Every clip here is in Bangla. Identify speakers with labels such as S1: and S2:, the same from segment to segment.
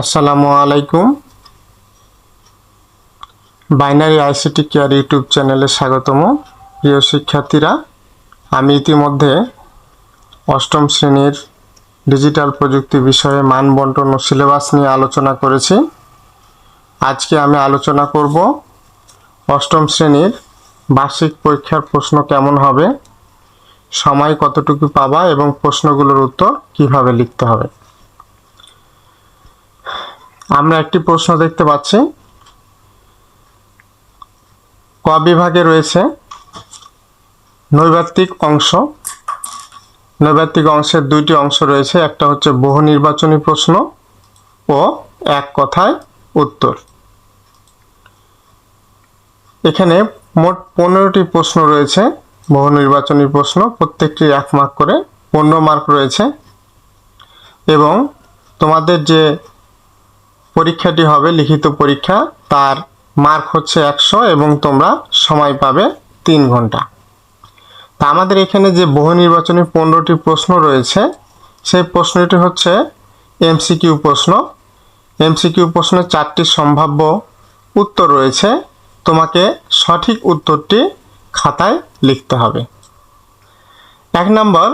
S1: আসসালামু আলাইকুম। বাইনারি আইসিটি কেয়ার ইউটিউব চ্যানেলে স্বাগতম। প্রিয় শিক্ষার্থীরা, আমি ইতিমধ্যে অষ্টম শ্রেণির ডিজিটাল প্রযুক্তি বিষয়ে মান বন্টন ও সিলেবাস নিয়ে আলোচনা করেছি। আজকে আমি আলোচনা করব অষ্টম শ্রেণির বার্ষিক পরীক্ষার প্রশ্ন কেমন হবে, সময় কতটুকু পাবা এবং প্রশ্নগুলোর উত্তর কীভাবে লিখতে হবে। আমরা একটি প্রশ্ন দেখতে পাচ্ছি। ক বিভাগে রয়েছে নৈবাত্তিক অংশ। নৈবাত্তিক অংশের দুইটি অংশ রয়েছে, একটা হচ্ছে বহু নির্বাচনী প্রশ্ন ও এক কথায় উত্তর। এখানে মোট পনেরোটি প্রশ্ন রয়েছে, বহু নির্বাচনী প্রশ্ন, প্রত্যেকটি এক মার্ক করে পনেরো মার্ক রয়েছে। এবং তোমাদের যে পরীক্ষাটি হবে, লিখিত পরীক্ষা। তার মার্ক হচ্ছে একশো এবং তোমরা সময় পাবে তিন ঘণ্টা। তা আমাদের এখানে যে বহু নির্বাচনী পনেরোটি প্রশ্ন রয়েছে, সেই প্রশ্নটি হচ্ছে এমসিকিউ প্রশ্ন। এমসিকিউ প্রশ্নের চারটি সম্ভাব্য উত্তর রয়েছে। তোমাকে সঠিক উত্তরটি খাতায় লিখতে হবে। এক নম্বর,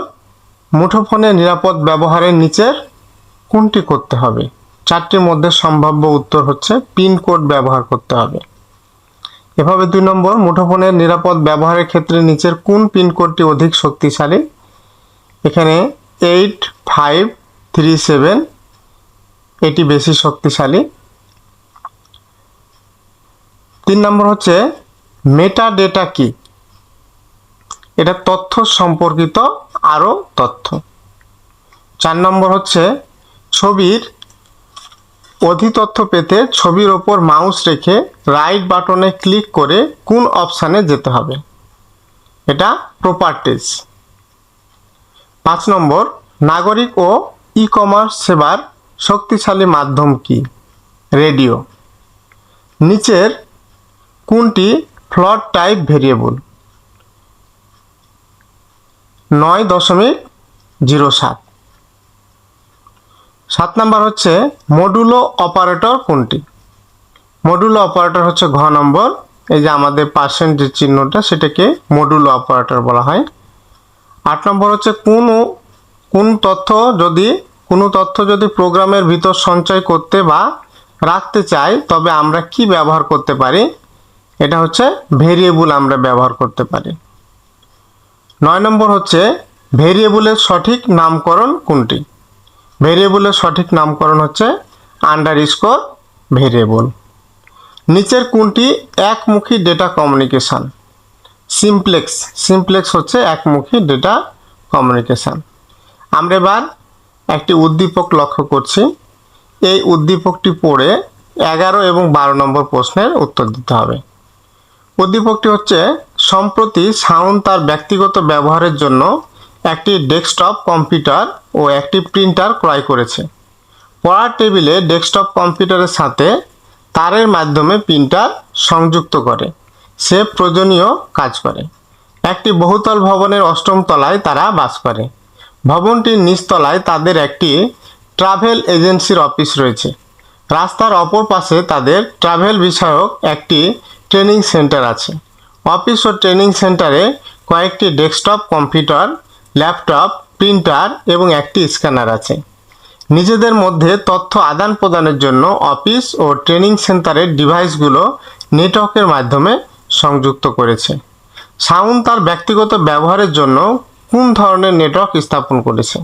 S1: মুঠোফোনে নিরাপদ ব্যবহারের নিচের কোনটি করতে হবে? চারটির মধ্যে সম্ভাব্য উত্তর হচ্ছে পিনকোড ব্যবহার করতে হবে। এভাবে দুই নম্বর, মুঠোফোনের নিরাপদ ব্যবহারের ক্ষেত্রে নিচের কোন পিনকোডটি অধিক শক্তিশালী? এখানে এইট ফাইভ থ্রি সেভেন, এটি বেশি শক্তিশালী। তিন নম্বর হচ্ছে মেটা ডেটা কি? এটা তথ্য সম্পর্কিত আরও তথ্য। চার নম্বর হচ্ছে ছবির অধিতথ্য পেতে ছবির ওপর মাউস রেখে রাইট বাটনে ক্লিক করে কোন অপশানে যেতে হবে। এটা প্রপার্টিজ পাঁচ নম্বর, নাগরিক ও ই কমার্স সেবার শক্তিশালী মাধ্যম কি? রেডিও। নিচের কোনটি ফ্লট টাইপ ভেরিয়েবল নয় দশমিক জিরো সাত। সাত নাম্বার হচ্ছে মডুলো অপারেটর কোনটি? মডুলো অপারেটর হচ্ছে ঘ নম্বর। এই যে আমাদের পার্সেন্ট যে চিহ্নটা, সেটাকে মডুলো অপারেটর বলা হয়। আট নম্বর হচ্ছে কোন কোন তথ্য যদি, কোনো তথ্য যদি প্রোগ্রামের ভিতর সঞ্চয় করতে বা রাখতে চাই, তবে আমরা কি ব্যবহার করতে পারি? এটা হচ্ছে ভেরিয়েবল আমরা ব্যবহার করতে পারি। নয় নম্বর হচ্ছে ভেরিয়েবলের সঠিক নামকরণ কোনটি? ভেরিয়েবলের সঠিক নামকরণ হচ্ছে আন্ডার স্কোর ভেরিয়েবল। নিচের কোনটি একমুখী ডেটা কমিউনিকেশান সিমপ্লেক্স সিমপ্লেক্স হচ্ছে একমুখী ডেটা কমিউনিকেশান আমরা এবার একটি উদ্দীপক লক্ষ্য করছি। এই উদ্দীপকটি পড়ে এগারো এবং বারো নম্বর প্রশ্নের উত্তর দিতে হবে। উদ্দীপকটি হচ্ছে, সম্প্রতি সাউন্ড তার ব্যক্তিগত ব্যবহারের জন্য একটি ডেস্কটপ কম্পিউটার ও একটি প্রিন্টার ক্রয় করেছে। পড়ার টেবিলে ডেস্কটপ কম্পিউটারের সাথে তারের মাধ্যমে প্রিন্টার সংযুক্ত করে। সে প্রয়োজনীয় কাজ করে। একটি বহুতল ভবনের অষ্টম তলায় তারা বাস করে। ভবনটির নিচতলায় তাদের একটি ট্রাভেল এজেন্সির অফিস রয়েছে। রাস্তার অপর পাশে তাদের ট্রাভেল বিষয়ক একটি ট্রেনিং সেন্টার আছে। অফিস ও ট্রেনিং সেন্টারে কয়েকটি ডেস্কটপ কম্পিউটার ল্যাপটপ, প্রিন্টার এবং একটি স্ক্যানার আছে। নিজেদের মধ্যে তথ্য আদান প্রদানের জন্য অফিস ও ট্রেনিং সেন্টারের ডিভাইসগুলো নেটওয়ার্কের মাধ্যমে সংযুক্ত করেছে। সাউন্ড তার ব্যক্তিগত ব্যবহারের জন্য কোন ধরনের নেটওয়ার্ক স্থাপন করেছে?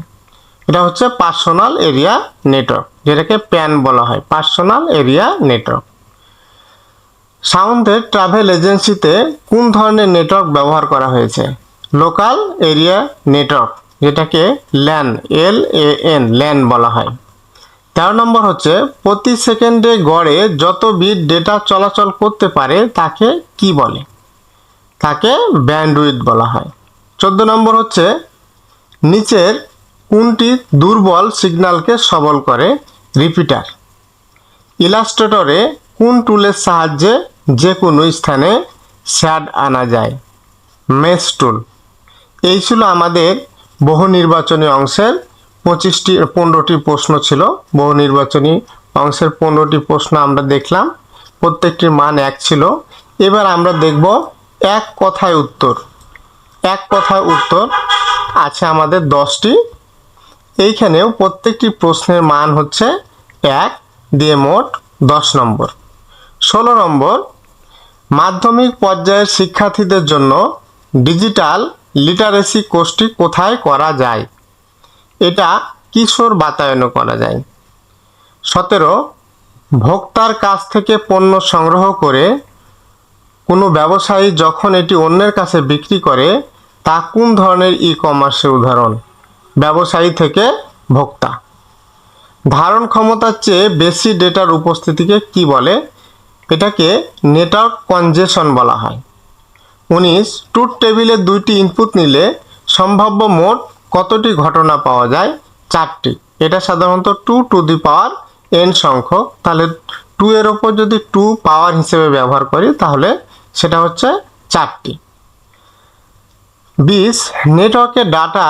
S1: এটা হচ্ছে পার্সোনাল এরিয়া নেটওয়ার্ক, যেটাকে প্যান বলা হয়, পার্সোনাল এরিয়া নেটওয়ার্ক। সাউন্ডের ট্রাভেল এজেন্সিতে কোন ধরনের নেটওয়ার্ক ব্যবহার করা হয়েছে? লোকাল এরিয়া নেটওয়ার্ক, যেটাকে LAN L A N LAN বলা হয়। তেরো নম্বর হচ্ছে, প্রতি সেকেন্ডে গড়ে যত বিট ডেটা চলাচল করতে পারে, তাকে কি বলে? তাকে ব্যান্ডউইথ বলা হয়। চোদ্দ নম্বর হচ্ছে, নিচের কোনটি দুর্বল সিগন্যালকে সবল করে? রিপিটার। ইলাস্ট্রেটরে কোন টুলের সাহায্যে যে কোনো স্থানে শ্যাড আনা যায়। মেস টুল। এই ছিল আমাদের বহু নির্বাচনী অংশের পঁচিশটি, পনেরোটি প্রশ্ন ছিল। বহু নির্বাচনী অংশের পনেরোটি প্রশ্ন আমরা দেখলাম। প্রত্যেকটির মান এক ছিল। এবার আমরা দেখব এক কথায় উত্তর। এক কথায় উত্তর আছে আমাদের দশটি। এইখানেও প্রত্যেকটি প্রশ্নের মান হচ্ছে এক, দিয়ে মোট দশ নম্বর। ষোলো নম্বর, মাধ্যমিক পর্যায়ের শিক্ষার্থীদের জন্য ডিজিটাল লিটারেসি কোর্সটি কোথায় করা যায়? এটা কিশোর বাতায়নও করা যায়। সতেরো, ভোক্তার কাছ থেকে পণ্য সংগ্রহ করে কোনো ব্যবসায়ী যখন এটি অন্যের কাছে বিক্রি করে, তা কোন ধরনের ই কমার্সের উদাহরণ? ব্যবসায়ী থেকে ভোক্তা। ধারণ ক্ষমতার চেয়ে বেশি ডেটার উপস্থিতিকে কি বলে? এটাকে নেটওয়ার্ক কনজেশন বলা হয়। উনিশ ট্রুথ টেবিলে দুইটি ইনপুট নিলে সম্ভাব্য মোট কতটি ঘটনা পাওয়া যায়? চারটি। এটা সাধারণত two to the power n সংখ্যক। তাহলে টু এর ওপর যদি টু পাওয়ার হিসেবে ব্যবহার করি, তাহলে সেটা হচ্ছে চারটি। বিশ নেটওয়ার্কের ডাটা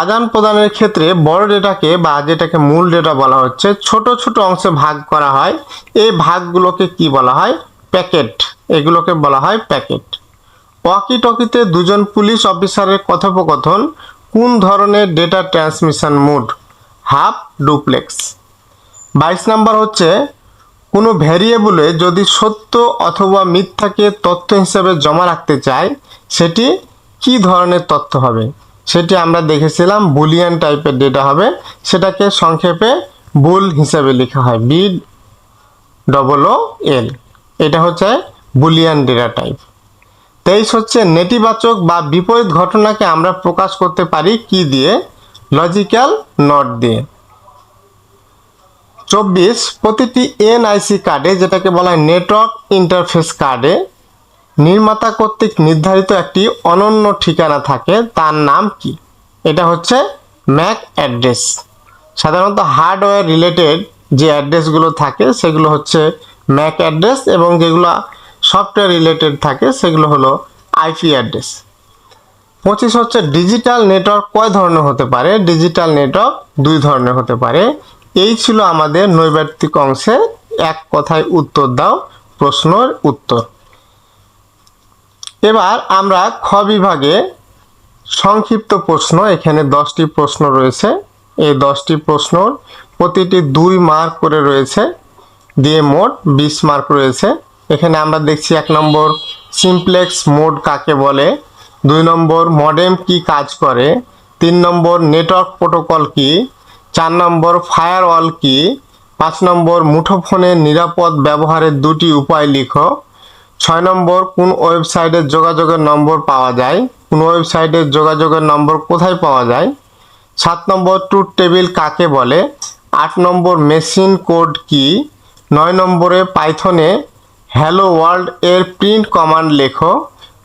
S1: আদান প্রদানের ক্ষেত্রে বড় ডেটাকে বা যেটাকে মূল ডেটা বলা হচ্ছে, ছোট ছোট অংশে ভাগ করা হয়। এই ভাগগুলোকে কি বলা হয়? প্যাকেট এগুলোকে বলা হয় প্যাকেট ওয়াকি টকিতে দুজন পুলিশ অফিসারের কথোপকথন, কোন ধরনের data transmission mode half, duplex. বাইশ নাম্বার হচ্ছে, কোনো ভ্যারিয়েবলে যদি সত্য অথবা মিথ্যাকে তথ্য হিসেবে জমা রাখতে চায়, সেটি কি ধরনের তথ্য হবে? সেটি আমরা দেখেছিলাম, বুলিয়ান টাইপের ডেটা হবে, সেটাকে সংক্ষেপে বুল হিসেবে লেখা হয় বি ডবল ও এল এটা হচ্ছে বুলিয়ান ডেটা টাইপ তেইশ হচ্ছে নেতিবাচক বা বিপরীত ঘটনাকে আমরা প্রকাশ করতে পারি কি দিয়ে? লজিক্যাল নট দিয়ে। চব্বিশ, প্রতিটি এনআইসি কার্ডে যেটাকে বলা হয় নেটওয়ার্ক ইন্টারফেস কার্ডে নির্মাতা কর্তৃক নির্ধারিত একটি অনন্য ঠিকানা থাকে, তার নাম কি? এটা হচ্ছে ম্যাক অ্যাড্রেস। সাধারণত হার্ডওয়্যার রিলেটেড যে অ্যাড্রেসগুলো থাকে, সেগুলো হচ্ছে ম্যাক অ্যাড্রেস এবং যেগুলো সফটওয়্যার রিলেটেড থাকে, সেগুলো হলো আইপি অ্যাড্রেস পঁচিশ হচ্ছে ডিজিটাল নেটওয়ার্ক কয় ধরনের হতে পারে? ডিজিটাল নেটওয়ার্ক দুই ধরনের হতে পারে। এই ছিল আমাদের নৈবাত্তিক অংশে এক কথায় উত্তর দাও, প্রশ্নের উত্তর। এবার আমরা খ বিভাগে সংক্ষিপ্ত প্রশ্ন, এখানে দশটি প্রশ্ন রয়েছে। এই দশটি প্রশ্ন প্রতিটি দুই মার্ক করে রয়েছে। দিয়ে মোট বিশ মার্ক রয়েছে। এখানে আমরা দেখছি এক নম্বর, সিমপ্লেক্স মোড কাকে বলে? দুই নম্বর, মডেম কি কাজ করে? তিন নম্বর, নেটওয়ার্ক প্রোটোকল কি? চার নম্বর, ফায়ারওয়াল কি? পাঁচ নম্বর মুঠোফোনের নিরাপদ ব্যবহারের দুটি উপায় লিখো। ছয় নম্বর, কোন ওয়েবসাইটে যোগাযোগের নম্বর পাওয়া যায়? কোন ওয়েবসাইটে যোগাযোগের নম্বর কোথায় পাওয়া যায়? সাত নম্বর, ট্রুথ টেবিল কাকে বলে? আট নম্বর, মেশিন কোড কি? নয় নম্বরে, পাইথনে হ্যালো ওয়ার্ল্ড এর প্রিন্ট কমান্ড লেখো।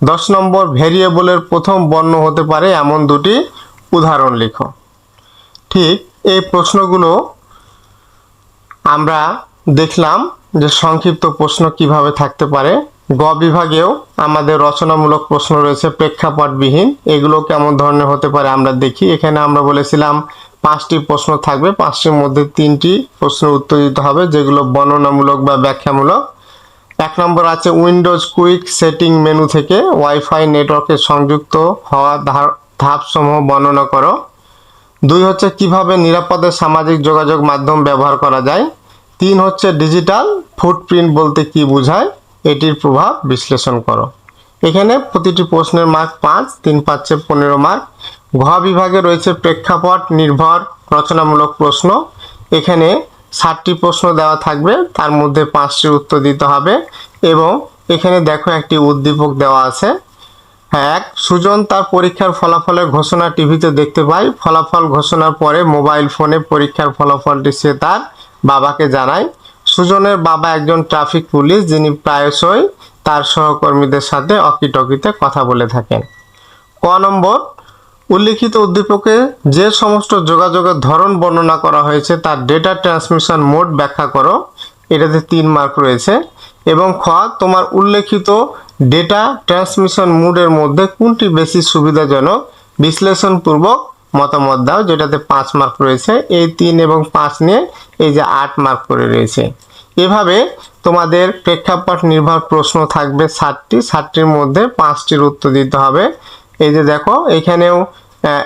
S1: দশ নম্বর ভেরিয়েবলের প্রথম বর্ণ হতে পারে এমন দুটি উদাহরণ লেখো। ঠিক এই প্রশ্নগুলো আমরা দেখলাম যে সংক্ষিপ্ত প্রশ্ন কীভাবে থাকতে পারে। গ বিভাগেও আমাদের রচনামূলক প্রশ্ন রয়েছে, প্রেক্ষাপটবিহীন। এগুলো কেমন ধরনের হতে পারে আমরা দেখি। এখানে আমরা বলেছিলাম, পাঁচটি প্রশ্ন থাকবে, পাঁচটির মধ্যে তিনটি প্রশ্নের উত্তর দিতে হবে, যেগুলো বর্ণনামূলক বা ব্যাখ্যামূলক এক নম্বর আছে উইন্ডোজ কুইক সেটিং মেনু থেকে ওয়াইফাই নেটওয়ার্কে সংযুক্ত হওয়া ধাপসমূহ বর্ণনা করো। দুই হচ্ছে কীভাবে নিরাপদে সামাজিক যোগাযোগ মাধ্যম ব্যবহার করা যায়। তিন হচ্ছে ডিজিটাল ফুটপ্রিন্ট বলতে কি বোঝায়, এটির প্রভাব বিশ্লেষণ করো। এখানে প্রতিটি প্রশ্নের মার্ক পাঁচ, তিন পাঁচে পনেরো মার্ক ঘ বিভাগে রয়েছে প্রেক্ষাপট নির্ভর, রচনামূলক প্রশ্ন। এখানে ষাটটি প্রশ্ন দেওয়া থাকবে, তার মধ্যে পাঁচটি উত্তর দিতে হবে এবং এখানে দেখো একটি উদ্দীপক দেওয়া আছে। এক, সুজন তার পরীক্ষার ফলাফলের ঘোষণা টিভিতে দেখতে পায়। ফলাফল ঘোষণার পরে মোবাইল ফোনে পরীক্ষার ফলাফলটি সে তার বাবাকে জানায়। সুজনের বাবা একজন ট্রাফিক পুলিশ, যিনি প্রায়শই তার সহকর্মীদের সাথে অকিটকিতে কথা বলে থাকেন। ক নম্বর উল্লিখিত উদ্দীপকে যে সমস্ত যোগাযোগের ধরন বর্ণনা করা হয়েছে, তার ডেটা ট্রান্সমিশন মোড ব্যাখ্যা করো। এটাতে তিন মার্ক রয়েছে। এবং খ, তোমার উল্লেখিত ডেটা ট্রান্সমিশন মোডের মধ্যে কোনটি বেশি সুবিধাজনক? বিশ্লেষণপূর্বক মতামত দাও, যেটাতে পাঁচ মার্ক রয়েছে। এই তিন এবং পাঁচ নিয়ে এই যে আট মার্ক করে রয়েছে। এভাবে তোমাদের প্রেক্ষাপট নির্ভর প্রশ্ন থাকবে ষাটটি ষাটটির মধ্যে পাঁচটির উত্তর দিতে হবে। এই যে দেখো, এখানেও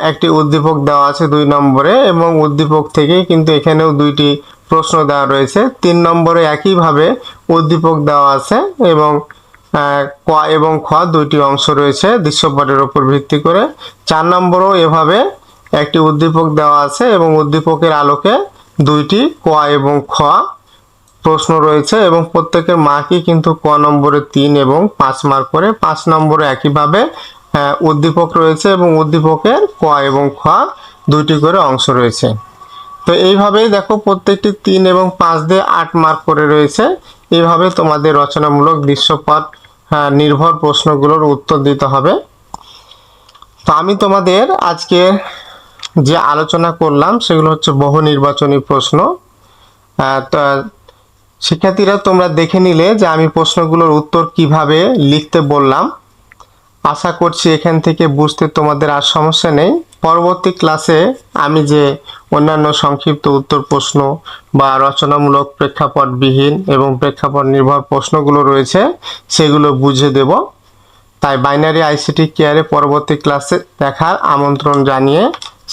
S1: একটি উদ্দীপক দেওয়া আছে দুই নম্বরে এবং উদ্দীপক থেকে কিন্তু এখানেও দুইটি প্রশ্ন দেওয়া রয়েছে। তিন নম্বরে একইভাবে উদ্দীপক দেওয়া আছে এবং ক এবং খ দুইটি অংশ রয়েছে দৃশ্যপটের উপর ভিত্তি করে। চার নম্বরও এভাবে একটি উদ্দীপক দেওয়া আছে এবং উদ্দীপকের আলোকে দুইটি ক এবং খ প্রশ্ন রয়েছে এবং প্রত্যেকের মার্কই কিন্তু ক নম্বরে তিন এবং পাঁচ মার্ক করে। পাঁচ নম্বরে একইভাবে উদ্দীপক রয়েছে এবং উদ্দীপকের ক এবং খ দুইটি করে অংশ রয়েছে। তো এইভাবেই দেখো প্রত্যেকটি তিন এবং পাঁচ দিয়ে আট মার্ক করে রয়েছে। এইভাবে তোমাদের রচনামূলক দৃশ্যপট আহ, নির্ভর প্রশ্নগুলোর উত্তর দিতে হবে। তো আমি তোমাদের আজকে যে আলোচনা করলাম সেগুলো হচ্ছে বহু নির্বাচনী প্রশ্ন। আহ, শিক্ষার্থীরা তোমরা দেখে নিলে যে আমি প্রশ্নগুলোর উত্তর কীভাবে লিখতে বললাম। আশা করছি এখান থেকে বুঝতে তোমাদের আর সমস্যা নেই। পরবর্তী ক্লাসে আমি যে অন্যান্য সংক্ষিপ্ত উত্তর প্রশ্ন বা রচনামূলক প্রেক্ষাপটবিহীন এবং প্রেক্ষাপট নির্ভর প্রশ্নগুলো রয়েছে, সেগুলো বুঝে দেব। তাই বাইনারি আইসিটি কেয়ারে পরবর্তী ক্লাসে দেখার আমন্ত্রণ জানিয়ে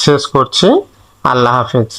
S1: শেষ করছি। আল্লাহ হাফেজ।